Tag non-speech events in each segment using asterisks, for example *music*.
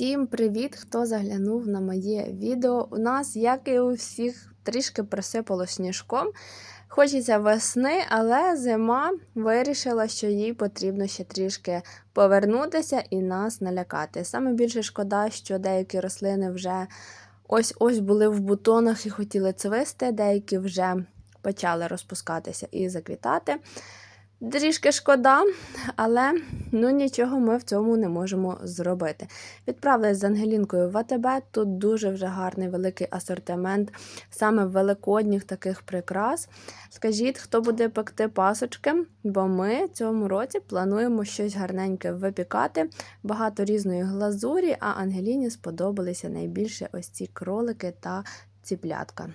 Всім привіт, хто заглянув на моє відео. У нас, як і у всіх, трішки присипало сніжком. Хочеться весни, але зима вирішила, що їй потрібно ще трішки повернутися і нас налякати. Саме більше шкода, що деякі рослини вже ось-ось були в бутонах і хотіли цвисти, деякі вже почали розпускатися і заквітати. Трішки шкода, але ну нічого ми в цьому не можемо зробити. Відправилась з Ангелінкою в АТБ. Тут дуже вже гарний великий асортимент саме великодніх таких прикрас. Скажіть, хто буде пекти пасочки, бо ми цьому році плануємо щось гарненьке випікати, багато різної глазурі, а Ангеліні сподобалися найбільше ось ці кролики та ціплятка.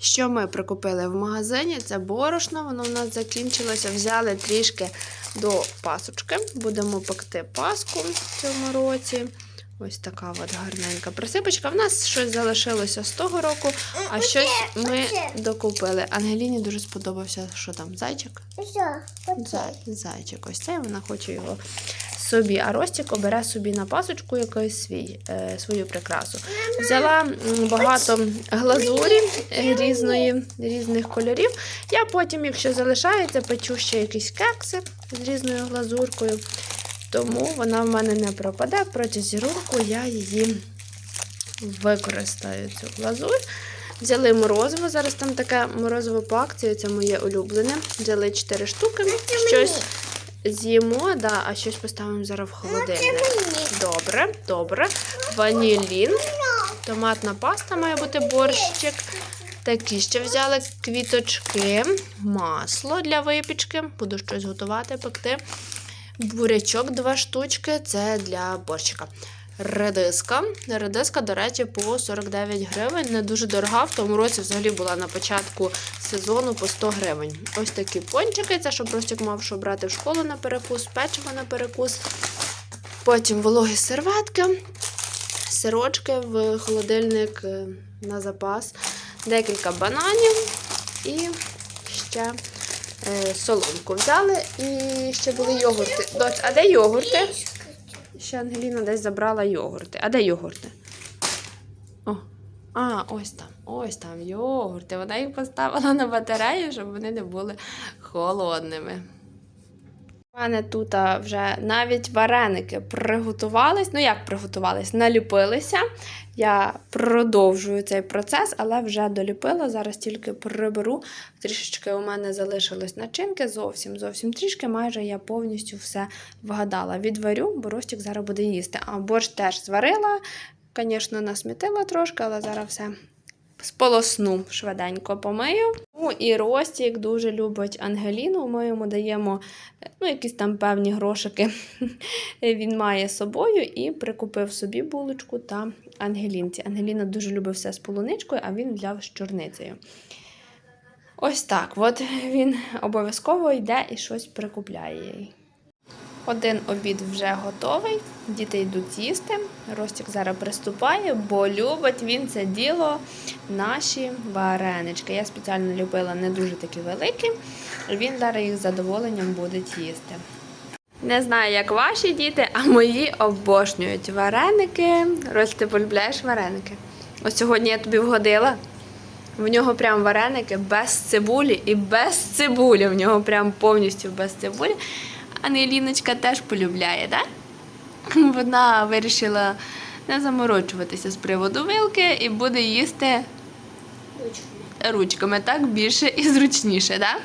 Що ми прикупили в магазині? Це борошно, воно в нас закінчилося. Взяли трішки до пасочки. Будемо пекти паску в цьому році. Ось така от гарненька присипочка. В нас щось залишилося з того року, а щось ми докупили. Ангеліні дуже сподобався, що там, зайчик? Зай, зайчик, ось цей, вона хоче його собі. А Ростік обере собі на пасочку якийсь свій, е, свою прикрасу. Взяла багато глазурі е, різної, різних кольорів. Я потім, якщо залишається, печу ще якийсь кексик з різною глазуркою. Тому вона в мене не пропаде. Протягом року я її використаю цю глазурь. Взяли морозиво. Зараз там таке морозиво по акції, це моє улюблене. Взяли 4 штуки. Щось з'їмо, да, а щось поставимо зараз в холодильник. Добре, добре. Ванілін. Томатна паста має бути борщик. Такі ще взяли квіточки, масло для випічки. Буду щось готувати, пекти. Бурячок два штучки це для борщика. Редиска. Редиска, до речі, по 49 гривень. Не дуже дорога. В тому році взагалі була на початку сезону по 100 гривень. Ось такі пончики. Це щоб Ростик мав що брати в школу на перекус, печиво на перекус. Потім вологі серветки, сирочки в холодильник е, на запас, декілька бананів і ще соломку взяли. І ще були йогурти. Доць, а де йогурти? Ще Ангеліна десь забрала йогурти. А де йогурти? О, а, ось там, ось там йогурти. Вона їх поставила на батарею, щоб вони не були холодними. У мене тут вже навіть вареники приготувались. Ну, як приготувались? Наліпилися. Я продовжую цей процес, але вже доліпила. Зараз тільки приберу. Трішечки у мене залишилось начинки, зовсім зовсім трішки. Майже я повністю все вгадала. Відварю, бо Ростік зараз буде їсти. А борщ теж зварила. Звісно, насмітила трошки, але зараз все сполосну швиденько помию. Ну і Ростік дуже любить Ангеліну. Ми йому даємо ну, якісь там певні грошики. *laughs* Він має з собою і прикупив собі булочку та Ангелінці. Ангеліна дуже любить все з полуничкою, а він взяв з чорницею. Ось так. От він обов'язково йде і щось прикупляє їй. Один обід вже готовий, діти йдуть їсти. Ростик зараз приступає, бо любить він це діло наші варенички. Я спеціально любила не дуже такі великі, він зараз їх з задоволенням буде їсти. Не знаю, як ваші діти, а мої обожнюють вареники. Рось, ти полюбляєш вареники? Ось сьогодні я тобі вгодила. В нього прям вареники без цибулі і без цибулі. В нього прям повністю без цибулі. Ангеліночка теж полюбляє, так? Вона вирішила не заморочуватися з приводу вилки і буде їсти ручками, так більше і зручніше, так?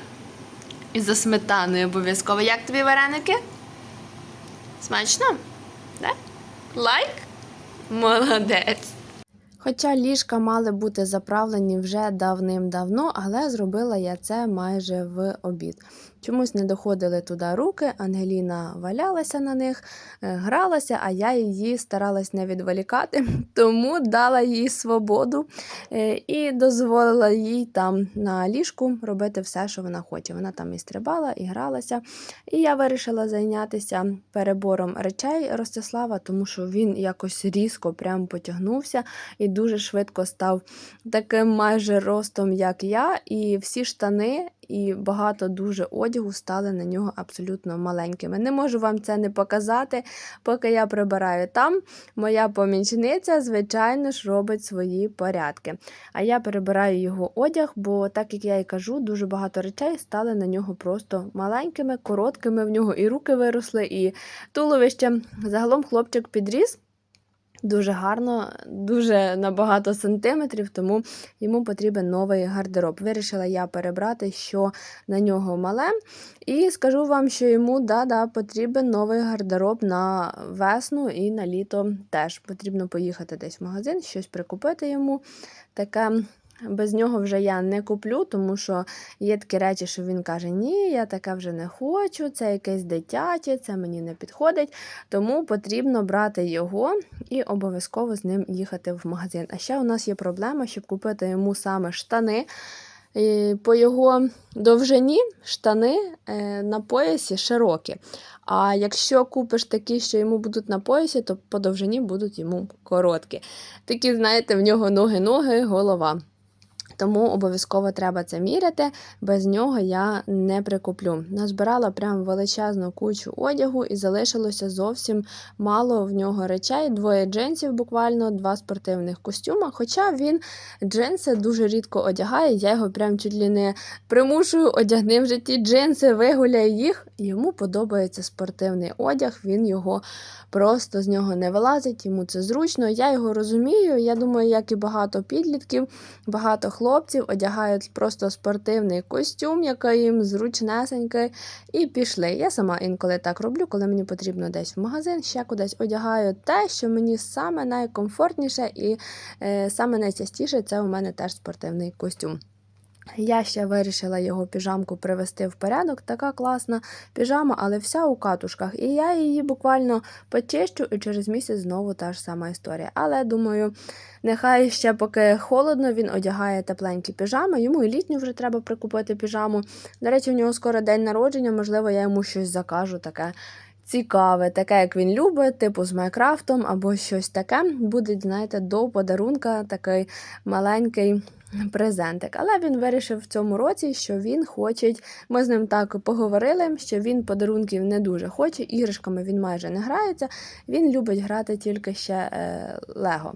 І за сметаною обов'язково. Як тобі вареники? Смачно? Так? Лайк? Молодець. Хоча ліжка мали бути заправлені вже давним-давно, але зробила я це майже в обід. Чомусь не доходили туди руки, Ангеліна валялася на них, е, гралася, а я її старалась не відволікати, *laughs* тому дала їй свободу е, і дозволила їй там на ліжку робити все, що вона хоче. Вона там і стрибала, і гралася. І я вирішила зайнятися перебором речей Ростислава, тому що він якось різко прям потягнувся і дуже швидко став таким майже ростом, як я. І всі штани і багато дуже одягу стали на нього абсолютно маленькими. Не можу вам це не показати, поки я прибираю там. Моя помічниця, звичайно ж, робить свої порядки. А я перебираю його одяг, бо, так як я і кажу, дуже багато речей стали на нього просто маленькими, короткими. В нього і руки виросли, і туловище. Загалом хлопчик підріс. Дуже гарно, дуже набагато сантиметрів, тому йому потрібен новий гардероб. Вирішила я перебрати, що на нього мале. І скажу вам, що йому да-да, потрібен новий гардероб на весну і на літо теж. Потрібно поїхати десь в магазин, щось прикупити йому. Таке без нього вже я не куплю, тому що є такі речі, що він каже: Ні, я таке вже не хочу, це якесь дитяче, це мені не підходить. Тому потрібно брати його і обов'язково з ним їхати в магазин. А ще у нас є проблема, щоб купити йому саме штани. По його довжині штани е, на поясі широкі. А якщо купиш такі, що йому будуть на поясі, то по довжині будуть йому короткі. Такі, знаєте, в нього ноги-ноги, голова. Тому обов'язково треба це міряти, без нього я не прикуплю. Назбирала прям величезну кучу одягу і залишилося зовсім мало в нього речей. Двоє джинсів, буквально два спортивних костюма. Хоча він джинси дуже рідко одягає, я його прям чуть ли не примушую, одягни вже ті джинси, вигуляй їх. Йому подобається спортивний одяг, він його просто з нього не вилазить, йому це зручно. Я його розумію. Я думаю, як і багато підлітків, багато хлопців одягають просто спортивний костюм, який їм зручнесенький, і пішли. Я сама інколи так роблю, коли мені потрібно десь в магазин, ще кудись одягаю те, що мені саме найкомфортніше і е, саме найчастіше це у мене теж спортивний костюм. Я ще вирішила його піжамку привести в порядок. Така класна піжама, але вся у катушках. І я її буквально почищу, і через місяць знову та ж сама історія. Але думаю, нехай ще поки холодно, він одягає тепленькі піжами. Йому і літню вже треба прикупити піжаму. До речі, у нього скоро день народження, можливо, я йому щось закажу таке. Цікаве, таке, як він любить, типу з Майкрафтом або щось таке. Буде, знаєте, до подарунка такий маленький презентик. Але він вирішив в цьому році, що він хоче. Ми з ним так поговорили, що він подарунків не дуже хоче, іграшками він майже не грається. Він любить грати тільки ще е, Лего.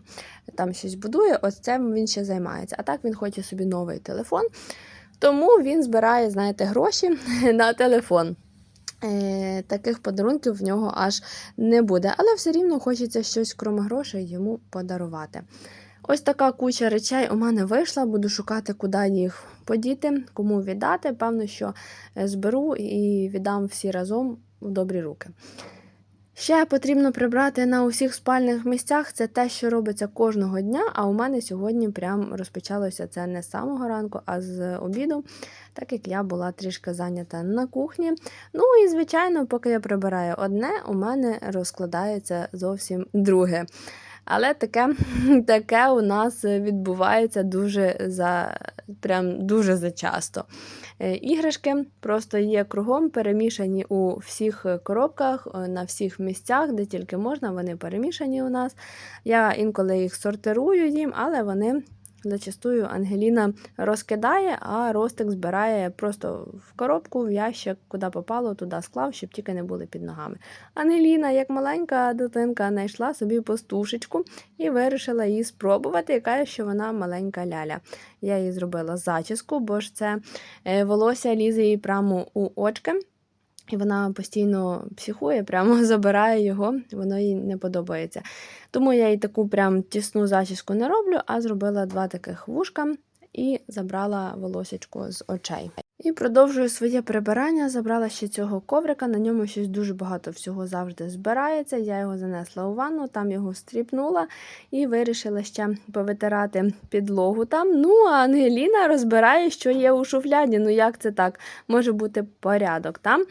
Там щось будує, ось цим він ще займається. А так він хоче собі новий телефон. Тому він збирає, знаєте, гроші *laughs* на телефон. Е, Таких подарунків в нього аж не буде, але все рівно хочеться щось, крім грошей, йому подарувати. Ось така куча речей у мене вийшла, буду шукати, куди їх подіти, кому віддати. Певно, що е, зберу і віддам всі разом у добрі руки. Ще потрібно прибрати на усіх спальних місцях. Це те, що робиться кожного дня. А у мене сьогодні прям розпочалося це не з самого ранку, а з обіду, так як я була трішки зайнята на кухні. Ну і, звичайно, поки я прибираю одне, у мене розкладається зовсім друге. Але таке *laughs* таке у нас відбувається дуже за прям дуже зачасто. Е, іграшки просто є кругом, перемішані у всіх коробках, е, на всіх місцях, де тільки можна, вони перемішані у нас. Я інколи їх сортирую їм, але вони Зачастую Ангеліна розкидає, а Ростик збирає просто в коробку, в ящик, куди попало, туди склав, щоб тільки не були під ногами. Ангеліна, як маленька дитинка, знайшла собі пастушечку і вирішила її спробувати, яка що вона маленька ляля. Я їй зробила зачіску, бо ж це е, волосся лізе їй прямо у очки. І вона постійно психує, прямо *laughs* забирає його, воно їй не подобається. Тому я їй таку прям тісну зачіску не роблю, а зробила два таких вушка і забрала волосечку з очей. І продовжую своє прибирання. Забрала ще цього коврика, на ньому щось дуже багато всього завжди збирається. Я його занесла у ванну, там його стріпнула і вирішила ще повитирати підлогу там. Ну, а Ангеліна розбирає, що є у шуфляді. Ну, як це так? Може бути порядок там.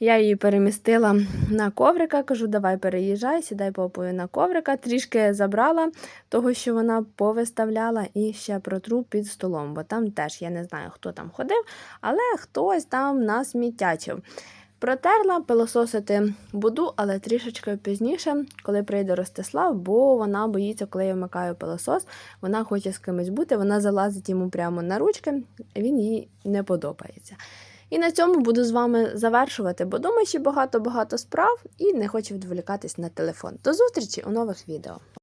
Я її перемістила на коврика, кажу, давай переїжджай, сідай попою на коврика. Трішки забрала того, що вона повиставляла, і ще протру під столом, бо там теж я не знаю, хто там ходив, але хтось там нас мітячив. Протерла пилососити буду, але трішечки пізніше, коли прийде Ростислав, бо вона боїться, коли я вмикаю пилосос, вона хоче з кимось бути, вона залазить йому прямо на ручки, він їй не подобається. І на цьому буду з вами завершувати, бо думаю, ще багато-багато справ і не хочу відволікатись на телефон. До зустрічі у нових відео.